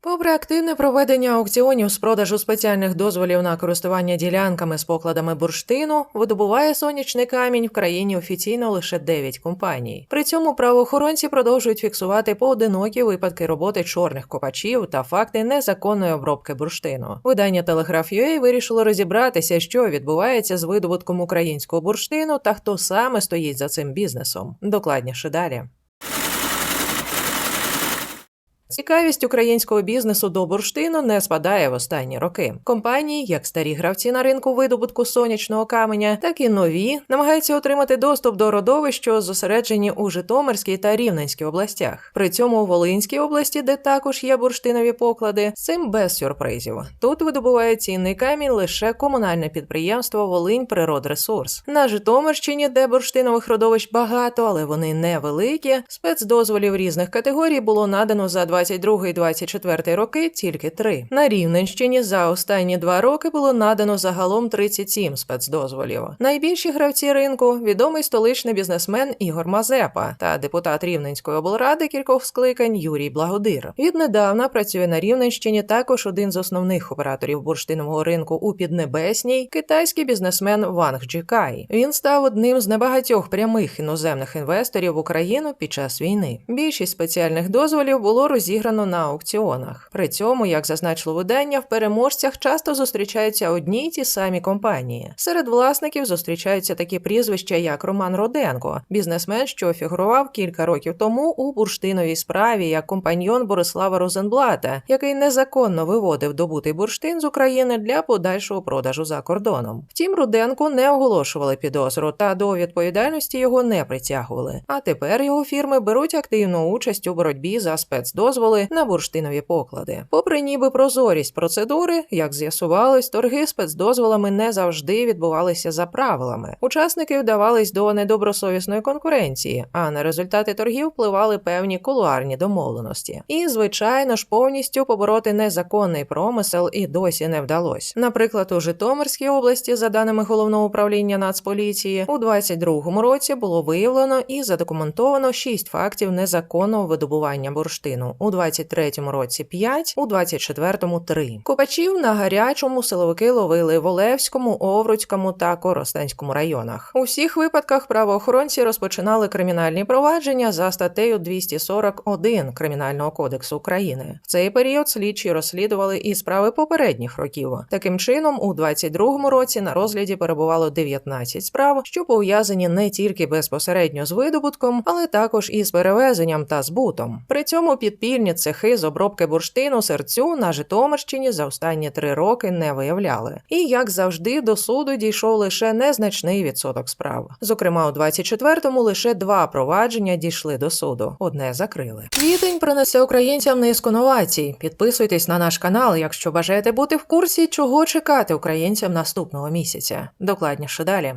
Попри активне проведення аукціонів з продажу спеціальних дозволів на користування ділянками з покладами бурштину, видобуває сонячний камінь в країні офіційно лише 9 компаній. При цьому правоохоронці продовжують фіксувати поодинокі випадки роботи чорних копачів та факти незаконної обробки бурштину. Видання Телеграф.UA вирішило розібратися, що відбувається з видобутком українського бурштину та хто саме стоїть за цим бізнесом. Докладніше далі. Цікавість українського бізнесу до бурштину не спадає в останні роки. Компанії, як старі гравці на ринку видобутку сонячного каменя, так і нові, намагаються отримати доступ до родовищ, що зосереджені у Житомирській та Рівненській областях. При цьому у Волинській області, де також є бурштинові поклади, цим без сюрпризів. Тут видобуває цінний камінь лише комунальне підприємство Волинь Природресурс. На Житомирщині, де бурштинових родовищ багато, але вони невеликі, спецдозволів різних категорій було надано за 22-24 роки тільки три. На Рівненщині за останні два роки було надано загалом 37 спецдозволів. Найбільші гравці ринку відомий столичний бізнесмен Ігор Мазепа та депутат Рівненської облради кількох скликань Юрій Благодир. Віднедавна працює на Рівненщині також один з основних операторів бурштинового ринку у Піднебесній китайський бізнесмен Ванг Джікай. Він став одним з небагатьох прямих іноземних інвесторів в Україну під час війни. Більшість спеціальних дозволів було розіграно на аукціонах. При цьому, як зазначило видання, в переможцях часто зустрічаються одні й ті самі компанії. Серед власників зустрічаються такі прізвища, як Роман Роденко, бізнесмен, що фігурував кілька років тому у бурштиновій справі як компаньйон Борислава Розенблата, який незаконно виводив добутий бурштин з України для подальшого продажу за кордоном. Втім, Руденку не оголошували підозру та до відповідальності його не притягували. А тепер його фірми беруть активну участь у боротьбі за спецдозволи на бурштинові поклади. Попри ніби прозорість процедури, як з'ясувалось, торги спецдозволами не завжди відбувалися за правилами. Учасники вдавались до недобросовісної конкуренції, а на результати торгів впливали певні кулуарні домовленості. І, звичайно ж, повністю побороти незаконний промисел і досі не вдалося. Наприклад, у Житомирській області, за даними головного управління Нацполіції, у 22-му році було виявлено і задокументовано 6 фактів незаконного видобування бурштину, у 23-му році 5, у 24-му 3. Копачів на гарячому силовики ловили в Олевському, Овруцькому та Коростенському районах. У всіх випадках правоохоронці розпочинали кримінальні провадження за статтею 241 Кримінального кодексу України. В цей період слідчі розслідували і справи попередніх років. Таким чином, у 22-му році на розгляді перебувало 19 справ, що пов'язані не тільки безпосередньо з видобутком, але також із перевезенням та збутом. При цьому підпільні цехи з обробки бурштину серцю на Житомирщині за останні три роки не виявляли. І як завжди, до суду дійшов лише незначний відсоток справ. Зокрема, у 24-му лише два провадження дійшли до суду. Одне закрили. Квітень принесе українцям низку новацій. Підписуйтесь на наш канал, якщо бажаєте бути в курсі, чого чекати українцям наступного місяця. Докладніше далі.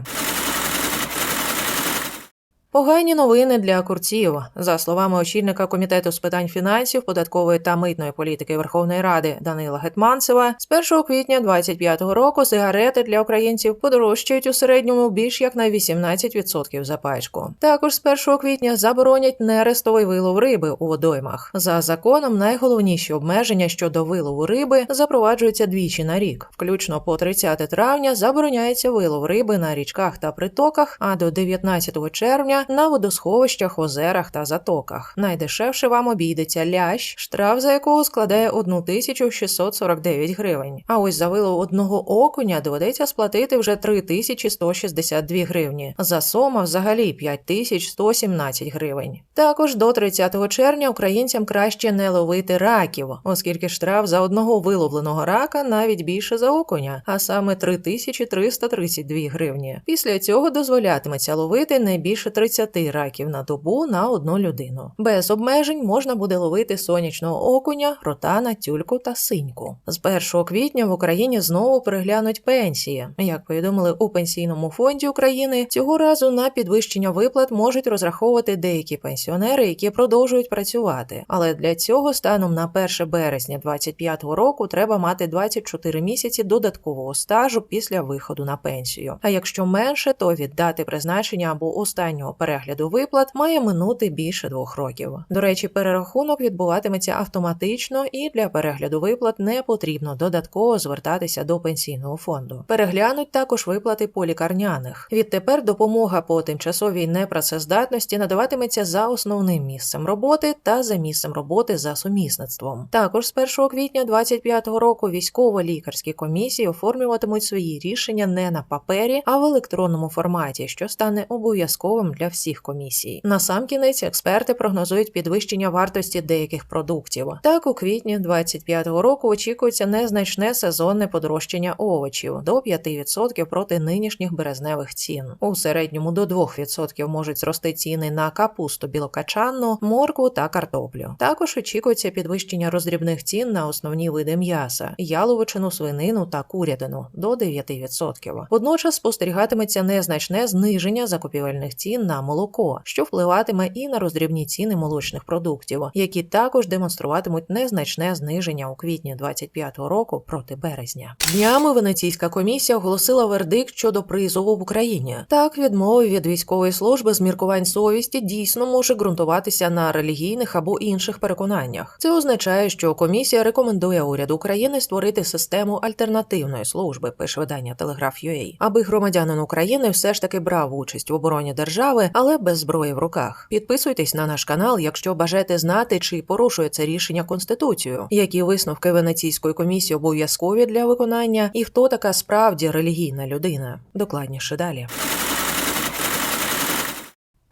Погані новини для курців. За словами очільника комітету з питань фінансів, податкової та митної політики Верховної Ради Данила Гетманцева, з 1 квітня 2025 року сигарети для українців подорожчають у середньому більш як на 18% за пачку. Також з 1 квітня заборонять нерестовий вилов риби у водоймах. За законом найголовніші обмеження щодо вилову риби запроваджуються двічі на рік. Включно по 30 травня забороняється вилов риби на річках та притоках, а до 19 червня на водосховищах, озерах та затоках. Найдешевше вам обійдеться лящ, штраф за якого складає 1649 гривень. А ось за вилов одного окуня доведеться сплатити вже 3162 гривні. За сома взагалі 5117 гривень. Також до 30 червня українцям краще не ловити раків, оскільки штраф за одного виловленого рака навіть більше за окуня, а саме 3332 гривні. Після цього дозволятиметься ловити не більше 30 раків на добу на одну людину. Без обмежень можна буде ловити сонячного окуня, ротана, тюльку та синьку. З 1 квітня в Україні знову переглянуть пенсії. Як повідомили у пенсійному фонді України, цього разу на підвищення виплат можуть розраховувати деякі пенсіонери, які продовжують працювати. Але для цього станом на 1 березня 2025 року треба мати 24 місяці додаткового стажу після виходу на пенсію. А якщо менше, то від дати призначення або останнього перегляду виплат має минути більше двох років. До речі, перерахунок відбуватиметься автоматично і для перегляду виплат не потрібно додатково звертатися до пенсійного фонду. Переглянуть також виплати по лікарняних. Відтепер допомога по тимчасовій непрацездатності надаватиметься за основним місцем роботи та за місцем роботи за сумісництвом. Також з 1 квітня 2025 року військово-лікарські комісії оформлюватимуть свої рішення не на папері, а в електронному форматі, що стане обов'язковим для всіх комісій. Насамкінець експерти прогнозують підвищення вартості деяких продуктів. Так, у квітні 2025 року очікується незначне сезонне подорожчання овочів до 5% проти нинішніх березневих цін. У середньому до 2% можуть зрости ціни на капусту білокачанну, моркву та картоплю. Також очікується підвищення роздрібних цін на основні види м'яса, яловичину, свинину та курятину до 9%. Водночас спостерігатиметься незначне зниження закупівельних цін на молоко, що впливатиме і на роздрібні ціни молочних продуктів, які також демонструватимуть незначне зниження у квітні 2025 року проти березня. Днями Венеційська комісія оголосила вердикт щодо призову в Україні. Так, відмова від військової служби з міркувань совісті дійсно може ґрунтуватися на релігійних або інших переконаннях. Це означає, що комісія рекомендує уряду України створити систему альтернативної служби, пише видання Телеграф.ua, аби громадянин України все ж таки брав участь в обороні держави, але без зброї в руках. Підписуйтесь на наш канал, якщо бажаєте знати, чи порушує це рішення Конституцію, які висновки Венеційської комісії обов'язкові для виконання, і хто така справді релігійна людина. Докладніше далі.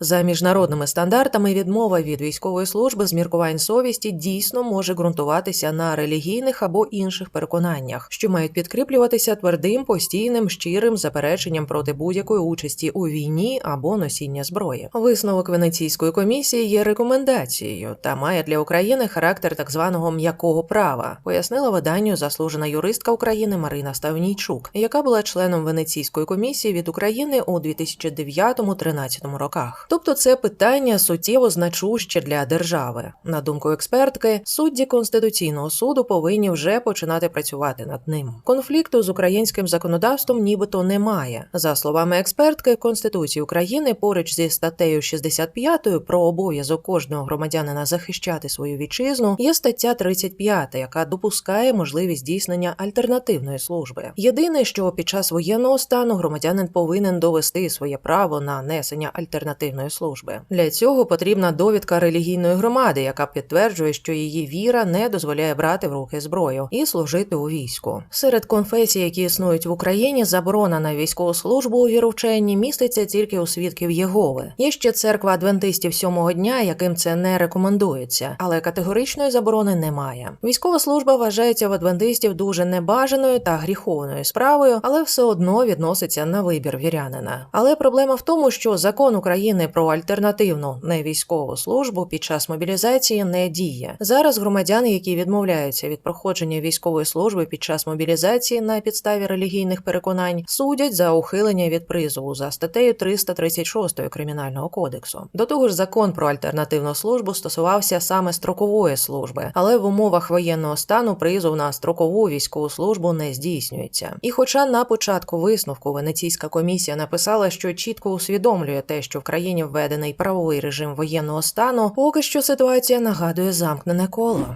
За міжнародними стандартами відмова від військової служби з міркувань совісті дійсно може ґрунтуватися на релігійних або інших переконаннях, що мають підкріплюватися твердим, постійним, щирим запереченням проти будь-якої участі у війні або носіння зброї. Висновок Венеційської комісії є рекомендацією та має для України характер так званого м'якого права, пояснила виданню заслужена юристка України Марина Ставнійчук, яка була членом Венеційської комісії від України у 2009-2013 роках. Тобто це питання суттєво значуще для держави. На думку експертки, судді Конституційного суду повинні вже починати працювати над ним. Конфлікту з українським законодавством нібито немає. За словами експертки, Конституції України поруч зі статтею 65 про обов'язок кожного громадянина захищати свою вітчизну є стаття 35, яка допускає можливість здійснення альтернативної служби. Єдине, що під час воєнного стану громадянин повинен довести своє право на несення альтернативної служби. Для цього потрібна довідка релігійної громади, яка підтверджує, що її віра не дозволяє брати в руки зброю і служити у війську. Серед конфесій, які існують в Україні, заборона на військову службу у вірученні міститься тільки у свідків Єгови. Є ще церква адвентистів сьомого дня, яким це не рекомендується, але категоричної заборони немає. Військова служба вважається в адвентистів дуже небажаною та гріховною справою, але все одно відноситься на вибір вірянина. Але проблема в тому, що закон України про альтернативну невійськову службу під час мобілізації не діє. Зараз громадяни, які відмовляються від проходження військової служби під час мобілізації на підставі релігійних переконань, судять за ухилення від призову за статтею 336 кримінального кодексу. До того ж, закон про альтернативну службу стосувався саме строкової служби, але в умовах воєнного стану призов на строкову військову службу не здійснюється. І, хоча на початку висновку Венеційська комісія написала, що чітко усвідомлює те, що в країні введений правовий режим воєнного стану, поки що ситуація нагадує замкнене коло.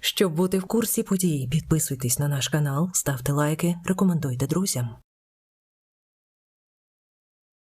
Щоб бути в курсі подій, підписуйтесь на наш канал, ставте лайки, рекомендуйте друзям.